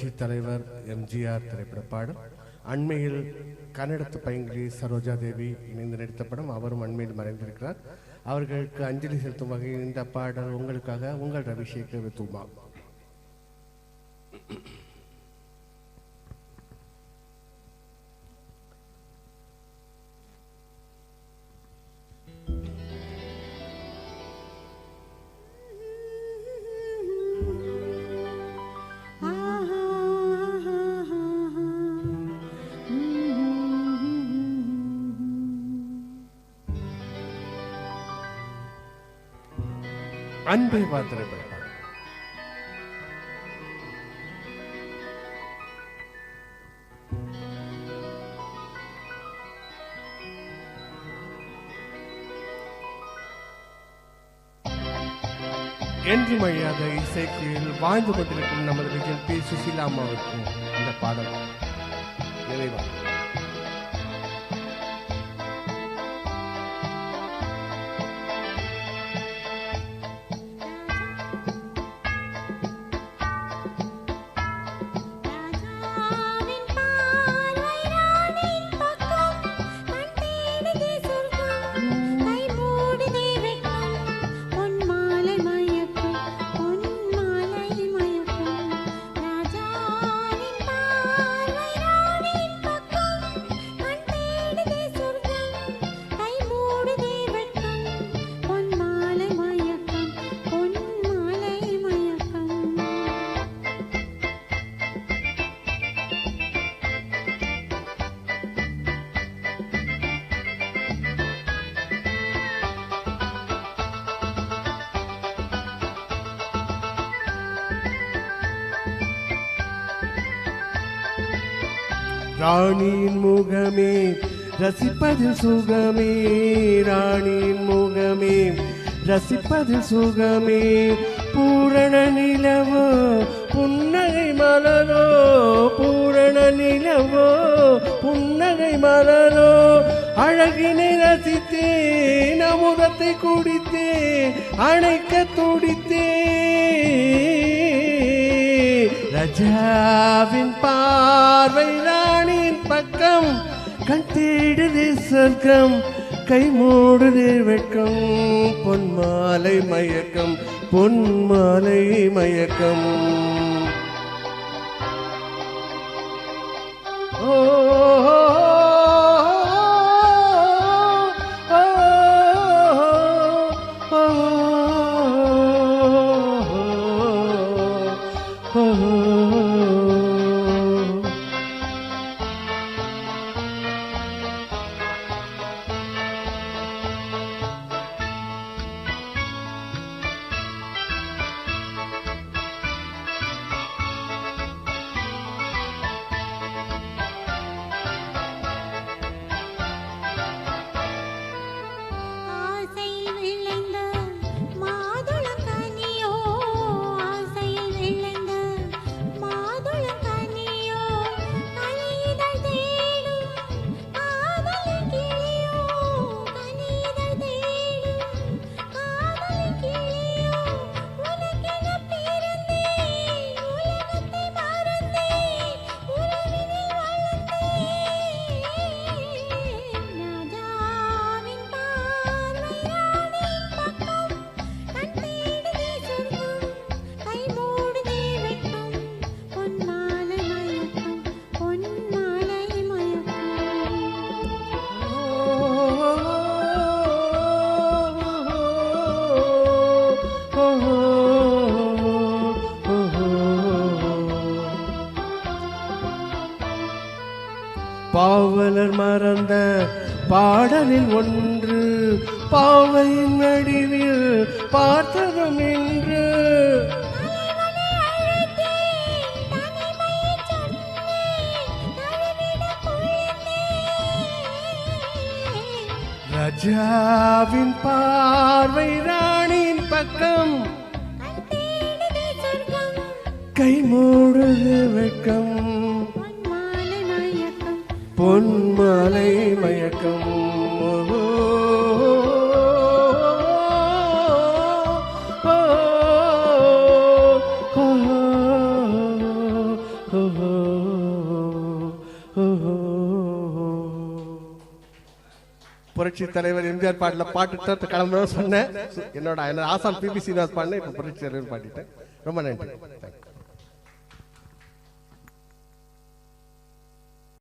புரட்சி தலைவர் எம்ஜிஆர் திரைப்பட பாடல் அண்மையில் கன்னடத்து பைங்கிலி சரோஜா தேவி இணைந்து நடித்த படம் அவரும் அண்மையில் மறைந்திருக்கிறார் அவர்களுக்கு அஞ்சலி செலுத்தும் வகையில் இந்த பாடல் உங்களுக்காக உங்கள் ரவிஷேகர் வித்துமா Thank you. அன்பை பார்த்திருப்பேன் என்று மழையாத இசைக்குயில் வாழ்ந்து கொண்டிருக்கும் நமது விஜய் பி. சுசீலா அம்மாவுக்கும் இந்த பாடல். நிறைவா ராணியின் முகமே ரசிப்பது சுகமே ராணியின் முகமே ரசிப்பது சுகமே. பூரண நிலவோ புன்னகை மலரோ பூரண நிலவோ புன்னகை மலரோ. அழகினை ரசித்தேன் அமுதத்தை குடித்தேன் அணைக்க துடித்தேன். ரஜாவின் பார்வை பக்கம் கண் தேடுதே சொர்க்கம் கை மூடுது வெட்கம் பொன் மாலை மயக்கம் பொன் மாலை மயக்கம் oh, ஆசையில் பாவலர் மறந்த பாடலில் ஒன்று பாவையின் நடுவில் பார்த்ததும் இன்று. ரஜாவின் பார்வை ராணியின் பக்கம். கை மூடுது வெட்கம். பொன்மலை மயக்கம். புரட்சி தலைவர் எம்ஜிஆர் பாட்டில் பாட்டு கிளம்பணும் சொன்னேன். என்னோட என்னோட ஆசான் பிபி சீனிவாஸ் பாடினேன் இப்போ புரட்சி தலைவர் பாடிட்டேன். ரொம்ப நன்றி.